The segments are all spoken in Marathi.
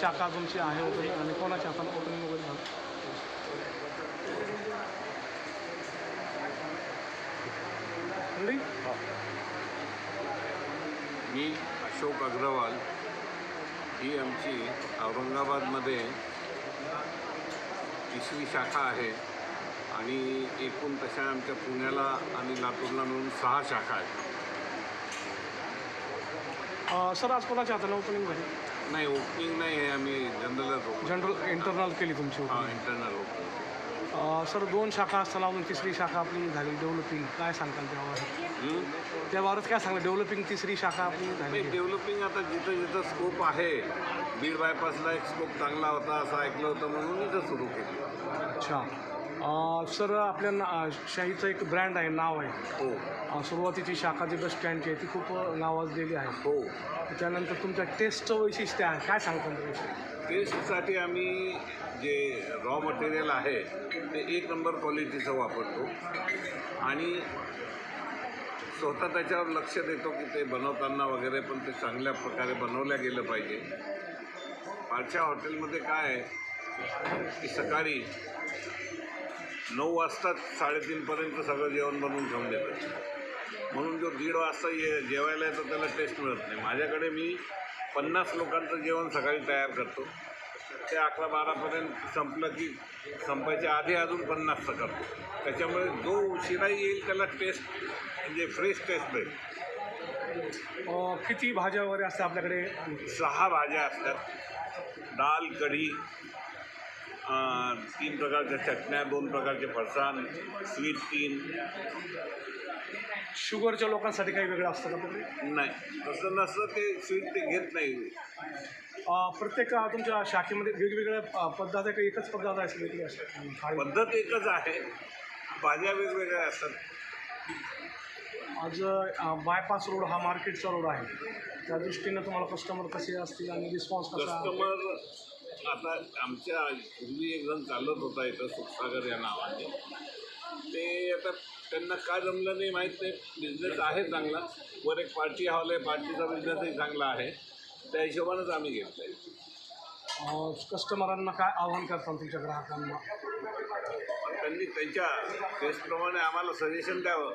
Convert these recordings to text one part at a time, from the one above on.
शाखा तुमची आहे वगैरे आणि कोणाच्या हाताने ओपनिंग वगैरे झालं? मी अशोक अग्रवाल. ही आमची औरंगाबादमध्ये तिसरी शाखा आहे आणि एकूण तशा आमच्या पुण्याला आणि लातूरला मिळून सहा शाखा आहेत. सर आज कोणाच्या हाताने ओपनिंग झाली? नाही ओपनिंग नाही आहे आम्ही जनरलच ओपन जनरल इंटरनल केली. तुमची हां. इंटरनल ओपन अं, सर दोन शाखा असताना अजून तिसरी शाखा आपली झाली डेव्हलपिंग काय सांगताल त्यावर? त्याबाबत काय सांगलं डेव्हलपिंग तिसरी शाखा आपली झाली. डेव्हलपिंग आता जिथं जिथं स्कोप आहे बीड बायपासला एक स्कोप चांगला होता असं ऐकलं होतं म्हणून इथं सुरू केली. अच्छा. सर आपल्या ना शाहीचं एक ब्रँड आहे नाव आहे. हो. अं, सुरुवातीची शाखा जी बस स्टँडची आहे ती खूप नावाजलेली आहे. हो. त्यानंतर तुमच्या टेस्टचं वैशिष्ट्य आहे काय सांगता त्याविषयी टेस्टसाठी आम्ही जे रॉ मटेरियल आहे ते एक नंबर क्वालिटीचं वापरतो. आणि स्वतः त्याच्यावर लक्ष देतो की ते बनवताना वगैरे पण ते चांगल्या प्रकारे बनवल्या गेलं पाहिजे. पाचशा हॉटेलमध्ये काय आहे की सकाळी नऊ वाजता साडेतीनपर्यंत सगळं जेवण बनवून ठेवून देतात. म्हणून जो दीड वाजता ये जेवायला येतो त्याला टेस्ट मिळत नाही. माझ्याकडे मी पन्नास लोकांचं जेवण सकाळी तयार करतो. ते अकरा बारापर्यंत संपलं की संपायच्या आधी अजून पन्नासचं करतो. त्याच्यामुळे जो उशिरा येईल त्याला टेस्ट म्हणजे फ्रेश टेस्ट मिळेल. किती भाज्या वगैरे असतात आपल्याकडे? सहा भाज्या असतात. डाळ कढी तीन प्रकारच्या चटण्या दोन प्रकारचे फरसाण स्वीट तीन. शुगरच्या लोकांसाठी काही वेगळं असतं का आपल्याकडे नाही. तसं नसतं ते स्वीट ते घेत नाही. अं, प्रत्येक अं, तुमच्या शाखेमध्ये वेगवेगळ्या अं, पद्धत आहे का एकच पद्धत आहे वेगळी असते थाळी पद्धत एकच आहे. भाज्या वेगवेगळ्या असतात. आज बायपास रोड हा मार्केटचा रोड आहे. त्या दृष्टीनं तुम्हाला कस्टमर कसे असतील आणि रिस्पॉन्स कसा कस्टमर आता आमच्या पूर्वी एक जण चालत होता इथं सुखसागर या नावाने. ते आता त्यांना का जमलं नाही माहीत नाही. बिझनेस आहे चांगला. वर एक पार्टी हॉल आहे. पार्टीचा बिझनेसही चांगला आहे. त्या हिशोबानंच आम्ही घेतलं आहे कस्टमरांना काय आव्हान करतात तुमच्या ग्राहकांना? त्यांनी त्यांच्या टेस्टप्रमाणे आम्हाला सजेशन द्यावं.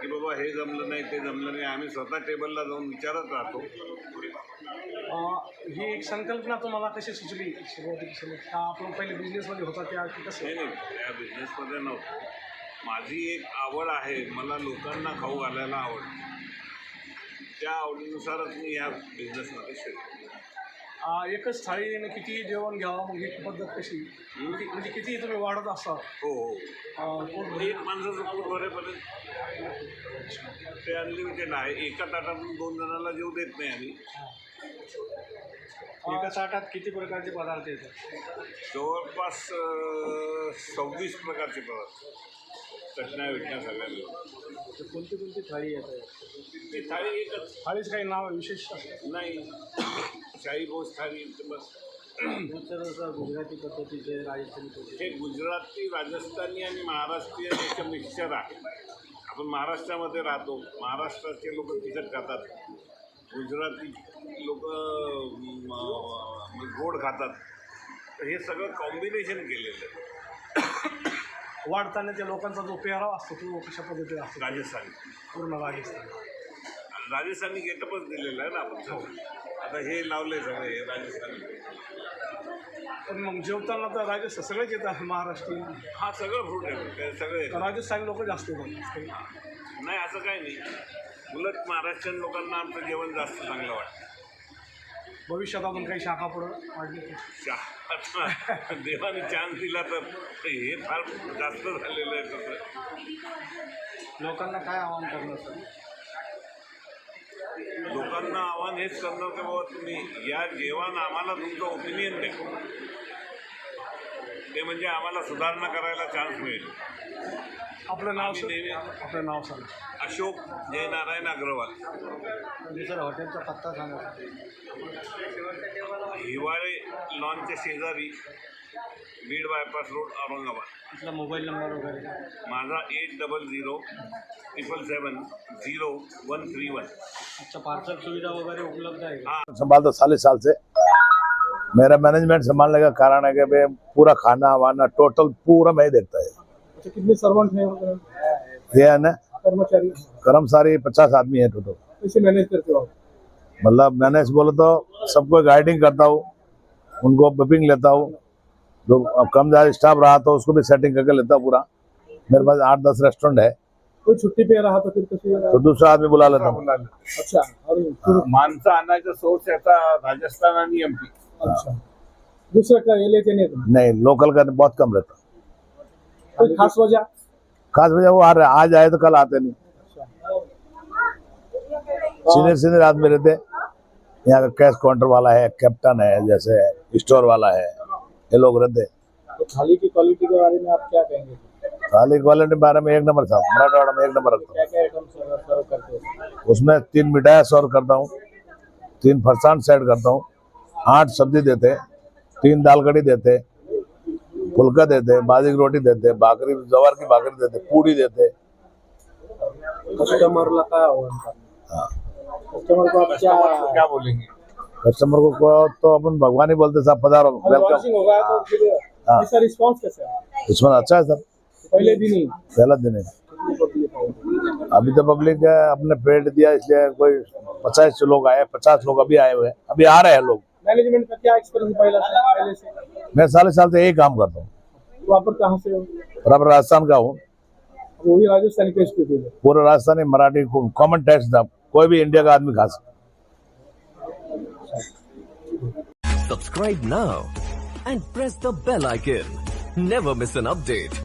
की बाबा हे जमलं नाही ते जमलं नाही. आम्ही स्वतः टेबलला जाऊन विचारत राहतो. ही एक संकल्पना तुम्हाला कशी सुचली? सुरुवातीपासून का आपण पहिले बिझनेसमध्ये होता त्या की कसं? नाही नाही. त्या बिझनेसमध्ये नव्हतं. माझी एक आवड आहे. मला लोकांना खाऊ घालायला आवडतं. त्या आवडीनुसारच मी या बिझनेसमध्ये शिकलो एकच थाळीने किती जेवण घ्यावं? मग ही पद्धत कशी? किती- म्हणजे किती तुम्ही वाढत असता हो हो. पोट एक माणसाचं पोट भरेपर्यंत ते अनलिमिटेड आहे. एका ताटातून दोन जणांना जेव देत नाही आम्ही. एका ताटात किती प्रकारचे पदार्थ येतात? जवळपास अं, सव्वीस प्रकारचे पदार्थ. चटण्या विटण्या सगळ्या मिळून तर कोणती कोणती थाळी येतात? ती थाळी एकच. थाळीचं काही नाव आहे विशेष नाही. शाही भोज थाळी गुजराती पद्धतीचे राजस्थानी हे गुजराती राजस्थानी आणि महाराष्ट्रीयन याचं मिक्सचर आहे. आपण महाराष्ट्रामध्ये राहतो. महाराष्ट्राचे लोक तिखट खातात. गुजराती लोक गोड खातात. तर हे सगळं कॉम्बिनेशन केलेलं आहे. वाढताना त्या लोकांचा जो पेहराव असतो तो कशा पद्धतीने असतो? राजस्थानी. पूर्ण राजस्थान. राजस्थानी गेटअपच दिलेलं आहे ना आपण आता हे लावले सगळे हे राजस्थानी. पण मग जेवताना तर राजस्थान सगळेच येतात महाराष्ट्रीयन हा सगळं फ्रूट आहे सगळे राजस्थानी लोक जास्त येतात. नाही असं काही नाही. उलट महाराष्ट्रीयन लोकांना आमचं जेवण जास्त चांगलं वाटतं. भविष्यात अजून काही शाखा पुढं वाढली? चा- देवाने चान्स दिला तर हे फार जास्त झालेलं आहे तसं. लोकांना काय आव्हान करणार सर? सर्वांना आव्हान हेच करणार की बाबा तुम्ही या जेवण आम्हाला तुमचं ओपिनियन द्या. ते म्हणजे आम्हाला सुधारणा करायला चान्स मिळेल. आपलं नाव सर. आपलं नाव सांगा. अशोक जयनारायण अग्रवाल. म्हणजे सर हॉटेलचा पत्ता सांगा. हिवाळे लॉनच्या शेजारी बीड बायपास रोड औरंगाबाद. आपला मोबाईल नंबर वगैरे. माझा eight double zero triple seven zero one three one. अच्छा पार्सल सुविधा वगैरे उपलब्ध आहे का? हा. संभाल साले साल से मेरा मैनेजमेंट संभालने का कारण है कि भाई पूरा खाना वाना टोटल पूरा मैं ही देखता है। अच्छा कितने सर्वंट हैं ये है ना? कर्मचारी। कर्मचारी पचास आदमी है टोटल कैसे मैनेज करते हो आप? मतलब मैंने बोले तो सबको गाइडिंग करता हूँ उनको बुकिंग लेता हूँ। जो अब कम ज़्यादा स्टाफ रहा तो उसको भी सेटिंग करके लेता हूँ पूरा। मेरे पास आठ दस रेस्टोरेंट है। कोई छुट्टी पे रहा तो फिर तो दूसरा आदमी बुला लेता हूँ। अच्छा फिर- सोर्स राजस्थान आणि एम पी। अच्छा। दुसरं काय हे लेते नाही तुम्ही नहीं लोकल का बहुत कम रहता। कोई खास वजह? खास वजह वो आ रहे आज आए तो कल आते नहीं। सीनियर सीनियर आदमी रहते यहाँ का कैश काउंटर वाला है कैप्टन है जैसे स्टोर वाला है ये लोग रहते तो थाली की क्वालिटी के बारे में आप क्या कहेंगे? खाली क्वालिटी के बारे में एक नंबर था में एक नंबर रखता हो। हूँ? उसमें तीन मिठाई सर्व करता हूँ तीन फरसान सेट करता हूँ आठ सब्ज़ी देते तीन दाल कड़ी देते फुल्का देते बाजी की रोटी देते भाकरी जवार की भाकरी देते पूड़ी देते। कस्टमरला काय आव्हान हाँ। कस्टमर को आप क्या क्या बोलेंगे? कस्टमर को को तो अपन भगवान ही बोलते साहब पधारो वेलकम तो फिर हाँ। इसका रिस्पांस है अच्छा है सर। पहले दिन ही पहला दिन है। अभी तो पब्लिक है अपने पेट दिया इसलिए कोई पचास लोग आए पचास लोग अभी आए हुए हैं। अभी आ रहे हैं लोग। मैनेजमेंट का क्या एक्सपीरियंस पहला पहले से? मैं साले साल से यही काम करता हूँ। कहाँ से हो? राजस्थान का हूँ। वो भी राजस्थान के स्थिति है। पूरा राजस्थानी मराठी कॉमन टैक्स था कोई भी इंडिया का आदमी खा सकता subscribe now and press the bell icon never miss an update.